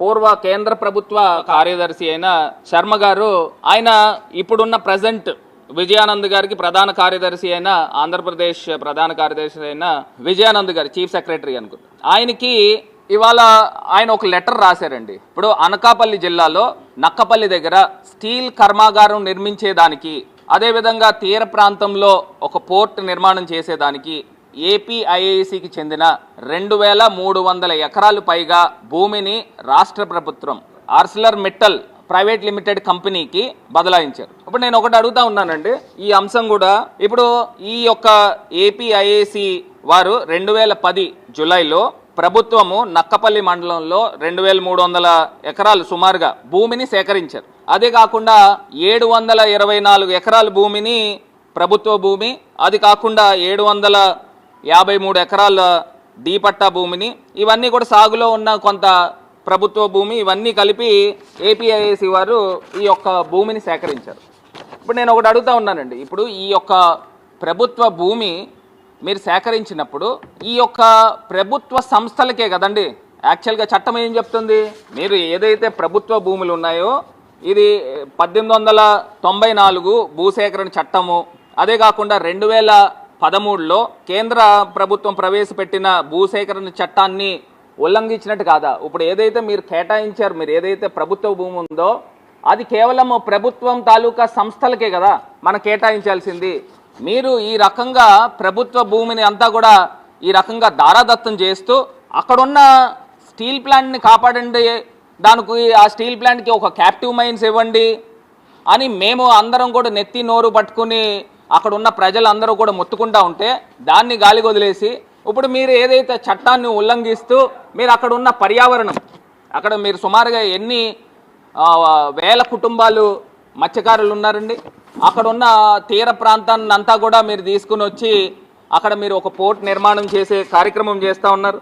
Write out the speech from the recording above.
పూర్వ కేంద్ర ప్రభుత్వ కార్యదర్శి అయిన శర్మ గారు ఆయన ఇప్పుడున్న ప్రజెంట్ విజయానంద్ గారికి ప్రధాన కార్యదర్శి అయిన ఆంధ్రప్రదేశ్ ప్రధాన కార్యదర్శి అయిన విజయానంద్ గారు చీఫ్ సెక్రటరీ అనుకుంటా. ఆయనకి ఇవాళ ఆయన ఒక లెటర్ రాశారండి. ఇప్పుడు అనకాపల్లి జిల్లాలో నక్కపల్లి దగ్గర స్టీల్ కర్మాగారం నిర్మించేదానికి అదేవిధంగా తీర ప్రాంతంలో ఒక పోర్ట్ నిర్మాణం చేసేదానికి ఏపీఐఐసికి చెందిన రెండు వేల మూడు వందల ఎకరాలు పైగా భూమిని రాష్ట్ర ప్రభుత్వం ఆర్సిలర్ మిట్టల్ ప్రైవేట్ లిమిటెడ్ కంపెనీకి బదలాయించారు. ఇప్పుడు నేను ఒకటి అడుగుతా ఉన్నానండి. ఈ అంశం కూడా ఇప్పుడు ఈ యొక్క ఏపీఐఏసి వారు రెండు వేల పది జులైలో ప్రభుత్వము నక్కపల్లి మండలంలో రెండు వేల మూడు వందల ఎకరాలు సుమారుగా భూమిని సేకరించారు. అదే కాకుండా ఏడు వందల ఇరవై నాలుగు ఎకరాల భూమిని ప్రభుత్వ భూమి అది కాకుండా ఏడు వందల యాభై మూడు ఎకరాల డీ పట్టా భూమిని ఇవన్నీ కూడా సాగులో ఉన్న కొంత ప్రభుత్వ భూమి ఇవన్నీ కలిపి ఏపీఐఏసి వారు ఈ యొక్క భూమిని సేకరించారు. ఇప్పుడు నేను ఒకటి అడుగుతా ఉన్నానండి. ఇప్పుడు ఈ యొక్క ప్రభుత్వ భూమి మీరు సేకరించినప్పుడు ఈ యొక్క ప్రభుత్వ సంస్థలకే కదండి యాక్చువల్గా చట్టం ఏం చెప్తుంది? మీరు ఏదైతే ప్రభుత్వ భూములు ఉన్నాయో ఇది పద్దెనిమిది వందల తొంభై నాలుగు భూసేకరణ చట్టము అదే కాకుండా రెండు వేల పదమూడులో కేంద్ర ప్రభుత్వం ప్రవేశపెట్టిన భూసేకరణ చట్టాన్ని ఉల్లంఘించినట్టు కాదా? ఇప్పుడు ఏదైతే మీరు కేటాయించారు మీరు ఏదైతే ప్రభుత్వ భూమి ఉందో అది కేవలం ప్రభుత్వం తాలూకా సంస్థలకే కదా మనం కేటాయించాల్సింది. మీరు ఈ రకంగా ప్రభుత్వ భూమిని అంతా కూడా ఈ రకంగా దారాదత్తం చేస్తూ అక్కడున్న స్టీల్ ప్లాంట్ని కాపాడండి దానికి ఆ స్టీల్ ప్లాంట్కి ఒక క్యాప్టివ్ మైన్స్ ఇవ్వండి అని మేము అందరం కూడా నెత్తి నోరు పట్టుకుని అక్కడ ఉన్న ప్రజలందరూ కూడా మొత్తుకుంటా ఉంటే దాన్ని గాలికి వదిలేసి ఇప్పుడు మీరు ఏదైతే చట్టాన్ని ఉల్లంఘిస్తూ మీరు అక్కడ ఉన్న పర్యావరణం అక్కడ మీరు సుమారుగా ఎన్ని వేల కుటుంబాలు మత్స్యకారులు ఉన్నారండి? అక్కడ ఉన్న తీర ప్రాంతాన్ని అంతా కూడా మీరు తీసుకుని వచ్చి అక్కడ మీరు ఒక పోర్ట్ నిర్మాణం చేసే కార్యక్రమం చేస్తూ ఉన్నారు.